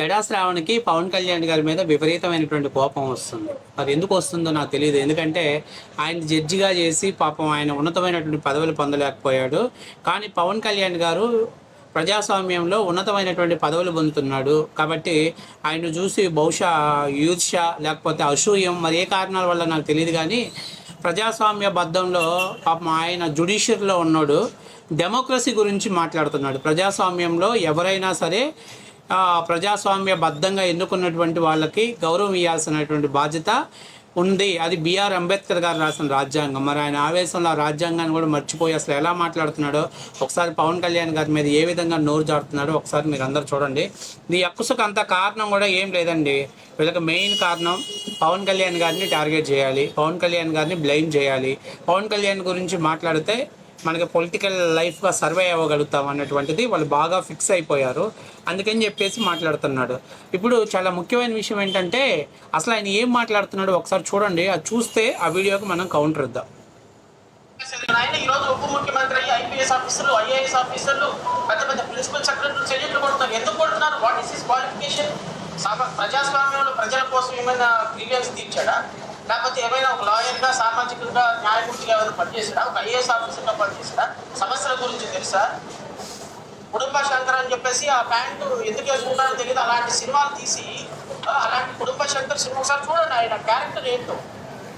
చెడా శ్రావణ్కి పవన్ కళ్యాణ్ గారి మీద విపరీతమైనటువంటి కోపం వస్తుంది. అది ఎందుకు వస్తుందో నాకు తెలియదు ఎందుకంటే ఆయన జడ్జిగా చేసి పాపం ఆయన ఉన్నతమైనటువంటి పదవులు పొందలేకపోయాడు. కానీ పవన్ కళ్యాణ్ గారు ప్రజాస్వామ్యంలో ఉన్నతమైనటువంటి పదవులు పొందుతున్నాడు. కాబట్టి ఆయన చూసి బహుశా యూత్ష లేకపోతే అసూయం మరి ఏ కారణాల వల్ల నాకు తెలియదు కానీ ప్రజాస్వామ్య బద్ధంలో పాపం ఆయన జుడిషియర్లో ఉన్నాడు. డెమోక్రసీ గురించి మాట్లాడుతున్నాడు. ప్రజాస్వామ్యంలో ఎవరైనా సరే ప్రజాస్వామ్య బద్ధంగా ఎన్నుకున్నటువంటి వాళ్ళకి గౌరవం ఇవ్వాల్సినటువంటి బాధ్యత ఉంది. అది బిఆర్ అంబేద్కర్ గారు రాసిన రాజ్యాంగం. మరి ఆయన ఆవేశంలో ఆ రాజ్యాంగాన్ని కూడా మర్చిపోయి అసలు ఎలా మాట్లాడుతున్నాడో ఒకసారి పవన్ కళ్యాణ్ గారి మీద ఏ విధంగా నోరు జాడుతున్నాడో ఒకసారి మీరు అందరు చూడండి. ఈ అక్కుసుకు అంత కారణం కూడా ఏం లేదండి. వీళ్ళకి మెయిన్ కారణం పవన్ కళ్యాణ్ గారిని టార్గెట్ చేయాలి. పవన్ కళ్యాణ్ గారిని బ్లైమ్ చేయాలి. పవన్ కళ్యాణ్ గురించి మాట్లాడితే మనకి పొలిటికల్ లైఫ్గా సర్వే అవ్వగలుగుతాం అన్నటువంటిది వాళ్ళు బాగా ఫిక్స్ అయిపోయారు. అందుకని చెప్పేసి మాట్లాడుతున్నాడు. ఇప్పుడు చాలా ముఖ్యమైన విషయం ఏంటంటే అసలు ఆయన ఏం మాట్లాడుతున్నాడో ఒకసారి చూడండి. అది చూస్తే ఆ వీడియోకి మనం కౌంటర్ ఇద్దాం. ఆయన ఉప ముఖ్యమంత్రి ఐపీఎస్ ఆఫీసర్లు ఐఏఎస్ ఆఫీసర్లు పెద్ద పెద్ద ప్రిన్సిపల్ సెక్రటరీలు కొడుతున్నారు. ఎందుకు కొడుతున్నారు? వాట్ ఈస్ హిస్ క్వాలిఫికేషన్ ప్రజాస్వామ్యంలో ప్రజల కోసం ఏమైనా గ్రీవియన్స్ తీర్చాడా? లేకపోతే ఏమైనా ఒక లాయర్గా సామాజికంగా న్యాయమూర్తిగా ఏమైనా పనిచేసాడా ఒక ఐఏఎస్ ఆఫీసర్గా పనిచేసాడా సమస్యల గురించి తెలుసా? కుటుంబ శంకర్ అని చెప్పేసి ఆ ప్యాంటు ఎందుకు వేసుకుంటారో తెలియదు. అలాంటి సినిమాలు తీసి అలాంటి కుటుంబ శంకర్ సినిమా ఒకసారి చూడండి. ఆయన క్యారెక్టర్ ఏంటో.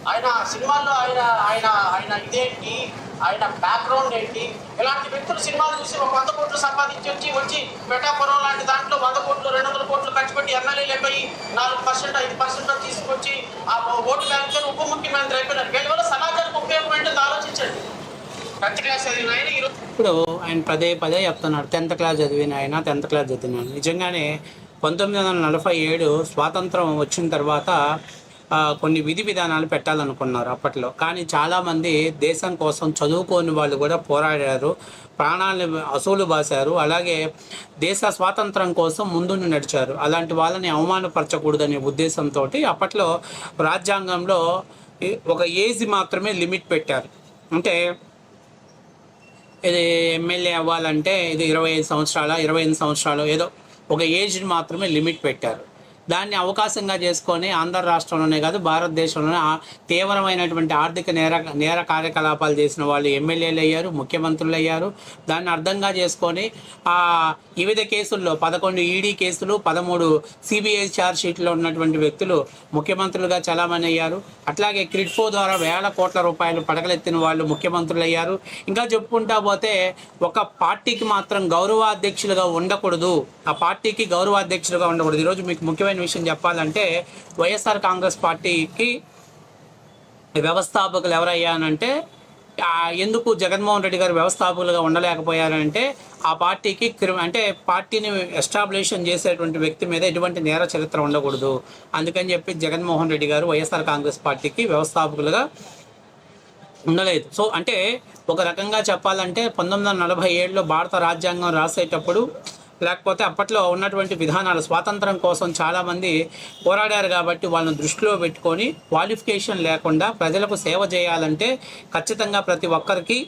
ఆయన సినిమాల్లో ఆయన ఆయన ఆయన ఇదేంటి? ఆయన బ్యాక్గ్రౌండ్ ఏంటి? ఇలాంటి వ్యక్తులు సినిమాలు చూసి ఒక వంద కోట్లు సంపాదించి వచ్చి వచ్చి పెటాపురం లాంటి దాంట్లో వంద కోట్లు రెండు వందల కోట్లు ఖర్చు పెట్టి ఎమ్మెల్యేలు అయిపోయి నాలుగు పర్సెంట్ ఐదు పర్సెంట్ తీసుకొచ్చి ఆ ఓటు బ్యాంకుతో ఉప ముఖ్యమంత్రి అయిపోయినారు. వీళ్ళ వల్ల సమాజానికి ఉపయోగం ఏంటో ఆలోచించండి. టెన్త్ క్లాస్ చదివిన ఆయన ఇప్పుడు ఆయన పదే పదే చెప్తున్నాడు టెన్త్ క్లాస్ చదివిన ఆయన టెన్త్ క్లాస్ చదివిన నిజంగానే పంతొమ్మిది వందల నలభై ఏడు స్వాతంత్రం వచ్చిన తర్వాత కొన్ని విధి విధానాలు పెట్టాలనుకున్నారు అప్పట్లో. కానీ చాలామంది దేశం కోసం చదువుకోని వాళ్ళు కూడా పోరాడారు ప్రాణాలను అసూలు బాశారు అలాగే దేశ స్వాతంత్రం కోసం ముందుండి నడిచారు. అలాంటి వాళ్ళని అవమానపరచకూడదనే ఉద్దేశంతో అప్పట్లో రాజ్యాంగంలో ఒక ఏజ్ మాత్రమే లిమిట్ పెట్టారు. అంటే ఇది ఎమ్మెల్యే అవ్వాలంటే ఇది ఇరవై ఐదు సంవత్సరాల ఇరవై ఎనిమిది సంవత్సరాలు ఏదో ఒక ఏజ్ని మాత్రమే లిమిట్ పెట్టారు. దాన్ని అవకాశంగా చేసుకొని ఆంధ్ర రాష్ట్రంలోనే కాదు భారతదేశంలోనే తీవ్రమైనటువంటి ఆర్థిక నేర నేర కార్యకలాపాలు చేసిన వాళ్ళు ఎమ్మెల్యేలు అయ్యారు ముఖ్యమంత్రులు అయ్యారు. దాన్ని అర్థంగా చేసుకొని ఆ వివిధ కేసుల్లో పదకొండు ఈడీ కేసులు పదమూడు సిబిఐ ఛార్జ్ షీట్లో ఉన్నటువంటి వ్యక్తులు ముఖ్యమంత్రులుగా చలామణి అయ్యారు. అట్లాగే క్రిట్ఫో ద్వారా వేల కోట్ల రూపాయలు పడగలెత్తిన వాళ్ళు ముఖ్యమంత్రులు అయ్యారు. ఇంకా చెప్పుకుంటా పోతే ఒక పార్టీకి మాత్రం గౌరవాధ్యక్షులుగా ఉండకూడదు. ఆ పార్టీకి గౌరవాధ్యక్షులుగా ఉండకూడదు. ఈరోజు మీకు ముఖ్యమైన విషయం చెప్పాలంటే వైఎస్ఆర్ కాంగ్రెస్ పార్టీకి వ్యవస్థాపకులు ఎవరయ్యానంటే ఎందుకు జగన్మోహన్ రెడ్డి గారు వ్యవస్థాపకులుగా ఉండలేకపోయారంటే ఆ పార్టీకి క్రి- అంటే పార్టీని ఎస్టాబ్లిషన్ చేసేటువంటి వ్యక్తి మీద ఎటువంటి నేర చరిత్ర ఉండకూడదు. అందుకని చెప్పి జగన్మోహన్ రెడ్డి గారు వైఎస్ఆర్ కాంగ్రెస్ పార్టీకి వ్యవస్థాపకులుగా ఉండలేదు. సో అంటే ఒక రకంగా చెప్పాలంటే పంతొమ్మిది వందల నలభై ఏడులో భారత రాజ్యాంగం రాసేటప్పుడు లేకపోతే అప్పట్లో ఉన్నటువంటి విధానాలు స్వాతంత్రం కోసం చాలామంది పోరాడారు కాబట్టి వాళ్ళని దృష్టిలో పెట్టుకొని క్వాలిఫికేషన్ లేకుండా ప్రజలకు సేవ చేయాలంటే ఖచ్చితంగా ప్రతి ఒక్కరికి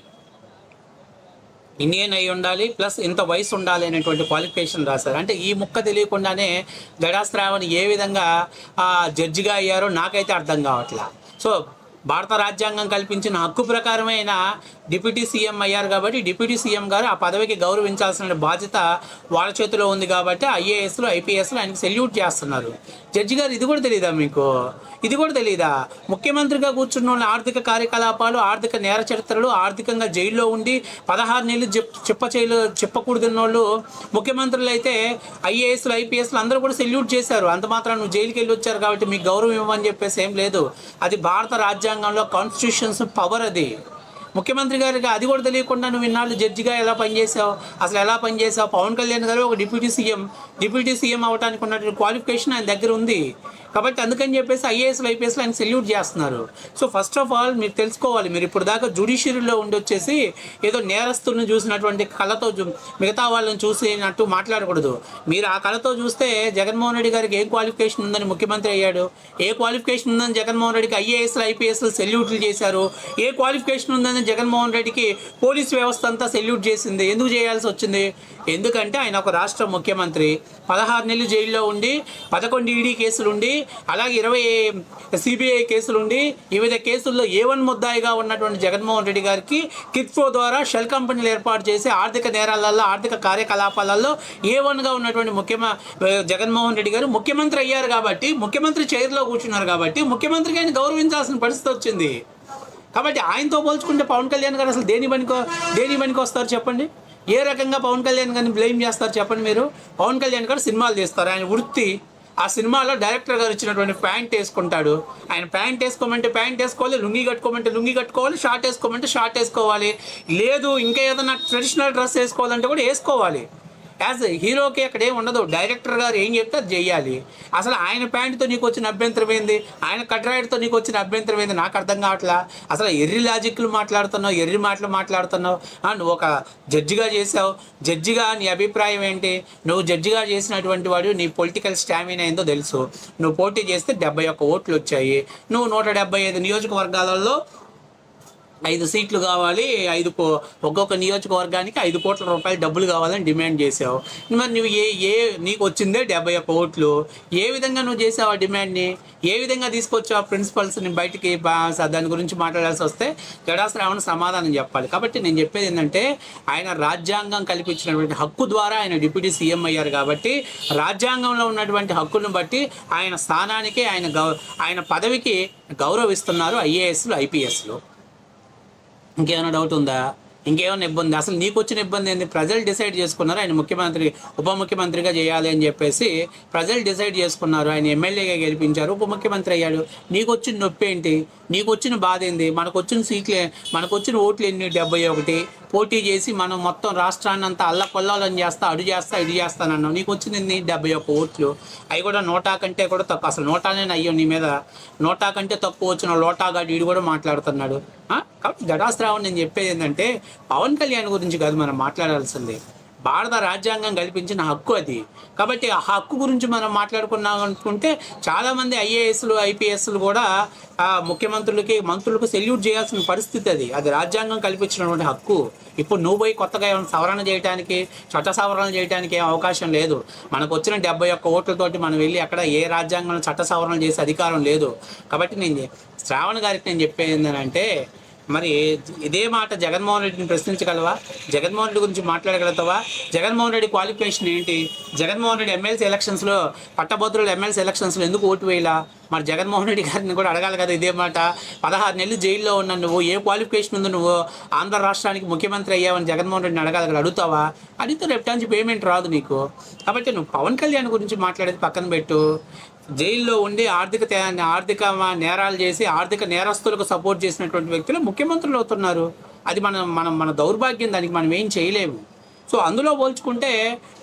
ఇండియన్ అయి ఉండాలి ప్లస్ ఇంత వయసు ఉండాలి అనేటువంటి క్వాలిఫికేషన్ రాశారు. అంటే ఈ ముక్క తెలియకుండానే గడాశ్రావణి ఏ విధంగా జడ్జిగా అయ్యారో నాకైతే అర్థం కావట్లా. సో భారత రాజ్యాంగం కల్పించిన హక్కు ప్రకారమైన డిప్యూటీ సీఎం అయ్యారు కాబట్టి డిప్యూటీ సీఎం గారు ఆ పదవికి గౌరవించాల్సిన బాధ్యత వాళ్ళ చేతిలో ఉంది కాబట్టి ఐఏఎస్లు ఐపీఎస్లు ఆయనకి సెల్యూట్ చేస్తున్నారు. జడ్జి గారు ఇది కూడా తెలియదా మీకు? ఇది కూడా తెలియదా ముఖ్యమంత్రిగా కూర్చున్న వాళ్ళ ఆర్థిక కార్యకలాపాలు ఆర్థిక నేర చరిత్రలు ఆర్థికంగా జైల్లో ఉండి పదహారు నెలలు చెప్ప చేయలు చెప్పకూడదున్న వాళ్ళు ముఖ్యమంత్రులు అయితే ఐఏఎస్లు ఐపీఎస్లు అందరూ కూడా సెల్యూట్ చేశారు. అంత మాత్రం నువ్వు జైలుకి వెళ్ళి వచ్చారు కాబట్టి మీకు గౌరవం ఇవ్వమని చెప్పేసి ఏం లేదు. అది భారత రాజ్యాంగంలో కాన్స్టిట్యూషన్స్ పవర్ అది ముఖ్యమంత్రి గారికి అది కూడా తెలియకుండా నువ్వు ఇన్నాళ్ళు జడ్జిగా ఎలా పనిచేసావు? అసలు ఎలా పనిచేసావు? పవన్ కళ్యాణ్ గారు ఒక డిప్యూటీ సీఎం డిప్యూటీ సీఎం అవడానికి ఉన్నటువంటి క్వాలిఫికేషన్ ఆయన దగ్గర ఉంది. కాబట్టి అందుకని చెప్పేసి ఐఏఎస్ ఐపీఎస్లు ఆయన సెల్యూట్ చేస్తున్నారు. సో ఫస్ట్ ఆఫ్ ఆల్ మీరు తెలుసుకోవాలి. మీరు ఇప్పుడు దాకా జుడిషియరీలో ఉండి వచ్చేసి ఏదో నేరస్తుల్ని చూసినటువంటి కళతో మిగతా వాళ్ళని చూసినట్టు మాట్లాడకూడదు. మీరు ఆ కళతో చూస్తే జగన్మోహన్ రెడ్డి గారికి ఏం క్వాలిఫికేషన్ ఉందని ముఖ్యమంత్రి అయ్యాడు? ఏ క్వాలిఫికేషన్ ఉందని జగన్మోహన్ రెడ్డికి ఐఏఎస్లు ఐపీఎస్లు సెల్యూట్లు చేశారు? ఏ క్వాలిఫికేషన్ ఉందని జగన్మోహన్ రెడ్డికి పోలీస్ వ్యవస్థ అంతా సెల్యూట్ చేసింది. ఎందుకు చేయాల్సి వచ్చింది? ఎందుకంటే ఆయన ఒక రాష్ట్ర ముఖ్యమంత్రి. పదహారు నెలలు జైల్లో ఉండి పదకొండు ఈడీ కేసులు ఉండి అలాగే ఇరవై సిబిఐ కేసులుండి వివిధ కేసుల్లో ఏ వన్ ముద్దాయిగా ఉన్నటువంటి జగన్మోహన్ రెడ్డి గారికి కిట్ఫో ద్వారా షెల్ కంపెనీలు ఏర్పాటు చేసి ఆర్థిక నేరాలలో ఆర్థిక కార్యకలాపాలలో ఏ వన్గా ఉన్నటువంటి ముఖ్యమ జగన్మోహన్ రెడ్డి గారు ముఖ్యమంత్రి అయ్యారు కాబట్టి ముఖ్యమంత్రి చైర్లో కూర్చున్నారు కాబట్టి ముఖ్యమంత్రికి ఆయన గౌరవించాల్సిన పరిస్థితి వచ్చింది. కాబట్టి ఆయనతో పోల్చుకుంటే పవన్ కళ్యాణ్ గారు అసలు దేని పనికో దేని పనికి వస్తారు చెప్పండి? ఏ రకంగా పవన్ కళ్యాణ్ గారిని బ్లేమ్ చేస్తారు చెప్పండి మీరు? పవన్ కళ్యాణ్ గారు సినిమాలు తీస్తారు. ఆయన వృత్తి ఆ సినిమాలో డైరెక్టర్ గారు ఇచ్చినటువంటి ప్యాంట్ వేసుకుంటాడు. ఆయన ప్యాంట్ వేసుకోమంటే ప్యాంట్ వేసుకోవాలి లుంగి కట్టుకోమంటే లుంగి కట్టుకోవాలి షార్ట్ వేసుకోమంటే షార్ట్ వేసుకోవాలి. లేదు ఇంకా ఏదైనా ట్రెడిషనల్ డ్రెస్ వేసుకోవాలంటే కూడా వేసుకోవాలి. యాజ్ హీరోకి అక్కడ ఏం ఉండదు. డైరెక్టర్ గారు ఏం చెప్తే అది చెయ్యాలి. అసలు ఆయన ప్యాంటుతో నీకు వచ్చిన అభ్యంతరం ఏంది? ఆయన కట్రాయిడ్తో నీకు వచ్చిన అభ్యంతరం ఏంది? నాకు అర్థం కావట్లా? అసలు ఎర్రి లాజిక్లు మాట్లాడుతున్నావు ఎర్రి మాటలు మాట్లాడుతున్నావు. నువ్వు ఒక జడ్జిగా చేసావు జడ్జిగా నీ అభిప్రాయం ఏంటి? నువ్వు జడ్జిగా చేసినటువంటి వాడు నీ పొలిటికల్ స్టామినా ఏందో తెలుసు. నువ్వు పోటీ చేస్తే డెబ్బై ఒక్క ఓట్లు వచ్చాయి. నువ్వు నూట డెబ్బై ఐదు నియోజకవర్గాలలో ఐదు సీట్లు కావాలి ఐదు కో ఒక్కొక్క నియోజకవర్గానికి ఐదు కోట్ల రూపాయలు డబ్బులు కావాలని డిమాండ్ చేసావు మరి నువ్వు ఏ ఏ నీకు వచ్చిందే డెబ్బై ఒక్క ఓట్లు. ఏ విధంగా నువ్వు చేసావు ఆ డిమాండ్ని? ఏ విధంగా తీసుకొచ్చావు ఆ ప్రిన్సిపల్స్ని బయటికి? దాని గురించి మాట్లాడాల్సి వస్తే జడాశ్రావణ సమాధానం చెప్పాలి. కాబట్టి నేను చెప్పేది ఏంటంటే ఆయన రాజ్యాంగం కల్పించినటువంటి హక్కు ద్వారా ఆయన డిప్యూటీ సీఎం అయ్యారు కాబట్టి రాజ్యాంగంలో ఉన్నటువంటి హక్కులను బట్టి ఆయన స్థానానికి ఆయన గౌ ఆయన పదవికి గౌరవిస్తున్నారు ఐఏఎస్లు ఐపీఎస్లు. ఇంకేమైనా డౌట్ ఉందా? ఇంకేమైనా ఇబ్బంది? అసలు నీకు వచ్చిన ఇబ్బంది ఏంది? ప్రజలు డిసైడ్ చేసుకున్నారు ఆయన ముఖ్యమంత్రి ఉప ముఖ్యమంత్రిగా చేయాలి అని చెప్పేసి ప్రజలు డిసైడ్ చేసుకున్నారు. ఆయన ఎమ్మెల్యేగా గెలిపించారు ఉప ముఖ్యమంత్రి అయ్యాడు. నీకు వచ్చిన నొప్పి ఏంటి? నీకు వచ్చిన బాధ ఏంది? మనకు వచ్చిన సీట్లే మనకు వచ్చిన ఓట్లు ఎన్ని? డెబ్బై ఒకటి. పోటీ చేసి మనం మొత్తం రాష్ట్రాన్ని అంతా అల్ల కొల్లాలని చేస్తా అడు చేస్తా చేస్తాను చేస్తానన్నావు. నీకు వచ్చింది డెబ్బై ఒక్క ఓట్లు. అవి కూడా నోటా కంటే కూడా తక్కువ. అసలు నోటానే అయ్యో నీ మీద. నోటా కంటే తక్కువ వచ్చిన లోటాగా వీడు కూడా మాట్లాడుతున్నాడు. కాబట్టి గడాశ్రావణ్ నేను చెప్పేది ఏంటంటే పవన్ కళ్యాణ్ గురించి కాదు మనం మాట్లాడాల్సింది. భారత రాజ్యాంగం కల్పించిన హక్కు అది. కాబట్టి ఆ హక్కు గురించి మనం మాట్లాడుకున్నాం అనుకుంటే చాలామంది ఐఏఎస్లు ఐపీఎస్లు కూడా ఆ ముఖ్యమంత్రులకి మంత్రులకు సెల్యూట్ చేయాల్సిన పరిస్థితి అది. అది రాజ్యాంగం కల్పించినటువంటి హక్కు. ఇప్పుడు నువ్వు పోయి కొత్తగా ఏమైనా సవరణ చేయడానికి చట్ట సవరణ చేయడానికి ఏం అవకాశం లేదు. మనకు వచ్చిన డెబ్బై ఒక్క ఓట్లతోటి మనం వెళ్ళి అక్కడ ఏ రాజ్యాంగంలో చట్ట సవరణ చేసే అధికారం లేదు. కాబట్టి నేను శ్రావణ్ గారికి నేను చెప్పేది ఏంటంటే మరి ఇదే మాట జగన్మోహన్ రెడ్డిని ప్రశ్నించగలవా? జగన్మోహన్ రెడ్డి గురించి మాట్లాడగలుగుతావా? జగన్మోహన్ రెడ్డి క్వాలిఫికేషన్ ఏంటి? జగన్మోహన్ రెడ్డి ఎమ్మెల్సీ ఎలక్షన్స్లో పట్టభద్రులు ఎమ్మెల్సీ ఎలక్షన్స్లో ఎందుకు ఓటు వేయలా? మరి జగన్మోహన్ రెడ్డి గారిని కూడా అడగాలి కదా ఇదే మాట. పదహారు నెలలు జైల్లో ఉన్న నువ్వు ఏ క్వాలిఫికేషన్ ఉందో నువ్వు ఆంధ్ర రాష్ట్రానికి ముఖ్యమంత్రి అయ్యావని జగన్మోహన్ రెడ్డిని అడగాలి కదా అడుగుతావా? అడిగితే రేపు నుంచి పేమెంట్ రాదు నీకు. కాబట్టి నువ్వు పవన్ కళ్యాణ్ గురించి మాట్లాడేది పక్కన పెట్టు. జైల్లో ఉండి ఆర్థిక ఆర్థిక నేరాలు చేసి ఆర్థిక నేరస్తులకు సపోర్ట్ చేసినటువంటి వ్యక్తులు ముఖ్యమంత్రులు అవుతున్నారు. అది మనం మనం మన దౌర్భాగ్యం దానికి మనం ఏం చేయలేము. సో అందులో పోల్చుకుంటే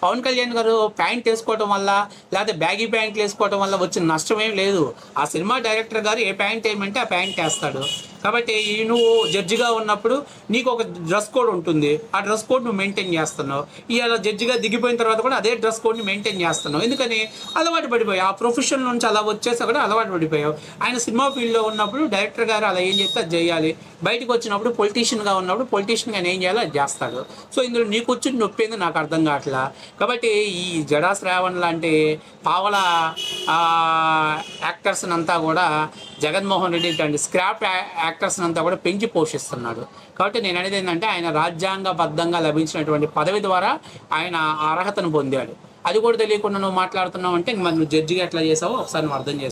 పవన్ కళ్యాణ్ గారు ప్యాంట్ వేసుకోవడం వల్ల లేకపోతే బ్యాగీ ప్యాంట్లు వేసుకోవడం వల్ల వచ్చిన నష్టం ఏం లేదు. ఆ సినిమా డైరెక్టర్ గారు ఏ ప్యాంట్ వేయమంటే ఆ ప్యాంట్ వేస్తాడు. కాబట్టి ఈ నువ్వు జడ్జిగా ఉన్నప్పుడు నీకు ఒక డ్రెస్ కోడ్ ఉంటుంది. ఆ డ్రెస్ కోడ్ నువ్వు మెయింటైన్ చేస్తున్నావు. ఇవాళ జడ్జిగా దిగిపోయిన తర్వాత కూడా అదే డ్రెస్ కోడ్ని మెయింటైన్ చేస్తున్నావు. ఎందుకని? అలవాటు పడిపోయావు. ఆ ప్రొఫెషన్ నుంచి అలా వచ్చేసి కూడా అలవాటు పడిపోయావు. ఆయన సినిమా ఫీల్డ్లో ఉన్నప్పుడు డైరెక్టర్ గారు అలా ఏం చెప్తే అది చేయాలి. బయటకు వచ్చినప్పుడు పొలిటీషియన్గా ఉన్నప్పుడు పొలిటీషియన్గా ఏం చేయాలో అది చేస్తాడు. సో ఇందులో నీకు వచ్చి నొప్పి నాకు అర్థం కావట్లా. కాబట్టి ఈ జడా శ్రావణ్ లాంటి పావల యాక్టర్స్ అంతా కూడా జగన్మోహన్ రెడ్డి ఇట్లాంటి స్క్రాప్ యాక్టర్స్ అంతా కూడా పెంచి పోషిస్తున్నాడు. కాబట్టి నేను అనేది ఏంటంటే ఆయన రాజ్యాంగబద్ధంగా లభించినటువంటి పదవి ద్వారా ఆయన అర్హతను పొందాడు. అది కూడా తెలియకుండా నువ్వు మాట్లాడుతున్నావు అంటే మరి నువ్వు జడ్జిగా ఎట్లా చేసావో ఒకసారి నువ్వు అర్థం చేసావు